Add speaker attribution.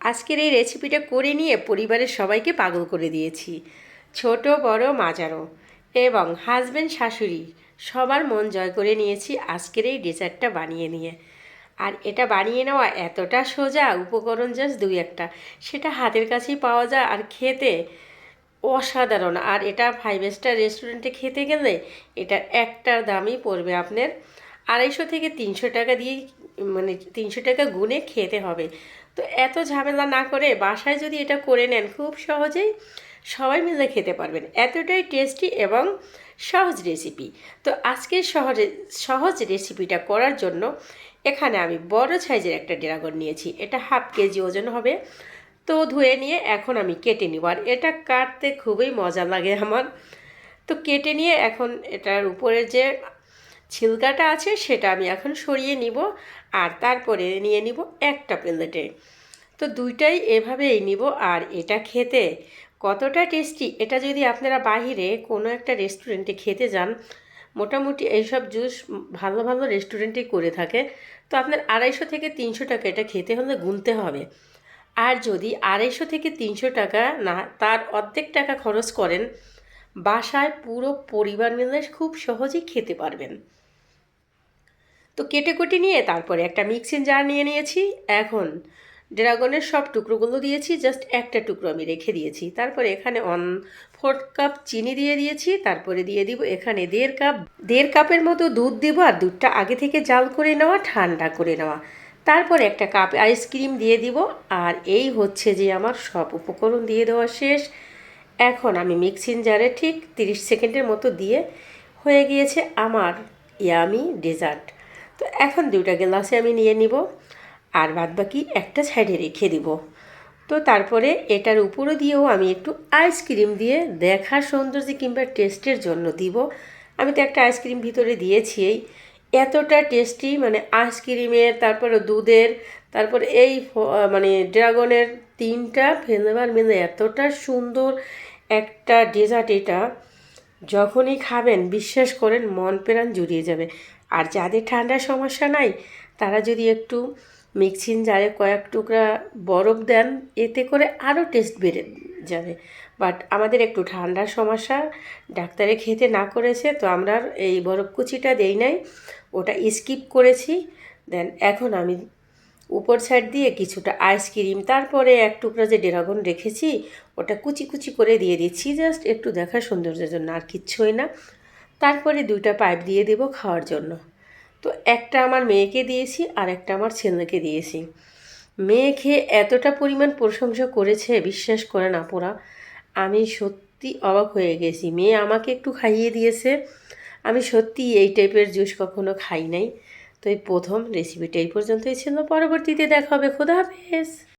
Speaker 1: আজকের এই রেসিপিটা করে নিয়ে পরিবারের সবাইকে পাগল করে দিয়েছি। ছোট, বড় মাজারো এবং হাজব্যান্ড শাশুড়ি সবার মন জয় করে নিয়েছি আজকের এই ডেজার্টটা বানিয়ে নিয়ে। আর এটা বানিয়ে নেওয়া এতটা সোজা উপকরণ জাস্ট দুই একটা। সেটা হাতের কাছেই পাওয়া যায় আর খেতে অসাধারণ। আর এটা ফাইভ স্টার রেস্টুরেন্টে খেতে গেলে এটার একটার দামই পড়বে আপনার আড়াইশো থেকে তিনশো টাকা দিয়ে মানে তিনশো টাকা গুনে খেতে হবে। তো এত ঝামেলা না করে বাসায় যদি এটা করে নেন, খুব সহজেই সবাই মিলে খেতে পারবেন। এতটাই টেস্টি এবং সহজ রেসিপি তো আজকের সহজে, সহজ রেসিপিটা করার জন্য এখানে আমি বড় সাইজের একটা ড্রাগন নিয়েছি। এটা হাফ কেজি ওজন হবে। তো ধুয়ে নিয়ে এখন আমি কেটে নিব। আর এটা কাটতে খুবই মজা লাগে আমার। তো কেটে নিয়ে এখন এটার উপরে যে ছিলকাটা আছে সেটা আমি এখন সরিয়ে নিব আর তারপরে নিয়ে নিব একটা প্লেটে। তো দুইটাই এভাবেই নিব আর এটা খেতে কতটা টেস্টি এটা যদি আপনারা বাহিরে কোনো একটা রেস্টুরেন্টে খেতে যান, মোটামুটি এইসব জুস ভালো ভালো রেস্টুরেন্টেই করে থাকে। তো আপনার আড়াইশো থেকে তিনশো টাকা এটা খেতে হলে গুনতে হবে। আর যদি আড়াইশো থেকে তিনশো টাকা না তার অর্ধেক টাকা খরচ করেন, বাসায় পুরো পরিবার মিলে খুব সহজেই খেতে পারবেন। তো কেটে কুটে নিয়ে তারপরে একটা মিক্সিং জার নিয়ে নিয়েছি। এখন ড্রাগনের সব টুকরোগুলো দিয়েছি জাস্ট একটা টুকরো আমি রেখে দিয়েছি। তারপরে এখানে অন ফোর কাপ চিনি দিয়ে দিয়েছি, তারপরে দিয়ে দিব এখানে দেড় কাপ দেড় কাপের মতো দুধ দিব আর দুধটা আগে থেকে জাল করে নেওয়া, ঠান্ডা করে নেওয়া। তারপর একটা কাপ আইসক্রিম দিয়ে দিব আর এই হচ্ছে যে আমার সব উপকরণ দিয়ে দেওয়া শেষ। এখন আমি মিক্সিং জারে ঠিক তিরিশ সেকেন্ডের মতো দিয়ে হয়ে গিয়েছে আমার ইয়ামি ডেজার্ট তো এখন দুটা গ্লাসে আমি নিয়ে নিব, আর বাদ বাকি একটা সাইডে রেখে দিব। তো তারপরে এটার উপরে দিয়েও আমি একটু আইসক্রিম দিয়ে দেখার সৌন্দর্য কিংবা টেস্টের জন্য দিব। আমি তো একটা আইসক্রিম ভিতরে দিয়েছি এতটা টেস্টি মানে আইসক্রিমের তারপরে দুধের, তারপর এই মানে ড্রাগনের তিনটা ফ্লেভার মিলে এতটা সুন্দর একটা ডেজার্ট এটা। যখনই খাবেন, বিশ্বাস করেন, মন প্রাণ জুড়িয়ে যাবে। আর যাদের ঠান্ডার সমস্যা নাই, তারা যদি একটু মিক্সিং জারে কয়েক টুকরা বরফ দেন, এতে করে আরও টেস্ট বেড়ে যাবে। বাট আমাদের একটু ঠান্ডার সমস্যা, ডাক্তারে খেতে না করেছে, তো আমরা এই বরফ কুচিটা দেই নাই, ওটা স্কিপ করেছি। দেন এখন আমি উপর সাইড দিয়ে কিছুটা আইসক্রিম তারপরে এক টুকরা যে ড্রাগন রেখেছি, ওটা কুচি কুচি করে দিয়ে দিচ্ছি জাস্ট একটু দেখার সৌন্দর্যের জন্য, আর কিচ্ছুই না। তারপরে দুইটা পাইপ দিয়ে দেবো খাওয়ার জন্য। তো একটা আমার মেয়েকে দিয়েছি, আর একটা আমার ছেলেকে দিয়েছি। মেয়ে খেয়ে এতটা পরিমাণ প্রশংসা করেছে, বিশ্বাস করেন আপুরা আমি সত্যি অবাক হয়ে গেছি। মেয়ে আমাকে একটু খাইয়ে দিয়েছে। আমি সত্যি এই টাইপের জুস কখনো খাই নাই। তো এই প্রথম রেসিপিটা এই পর্যন্তই ছিল। পরবর্তীতে দেখা হবে। খোদা হাফেজ।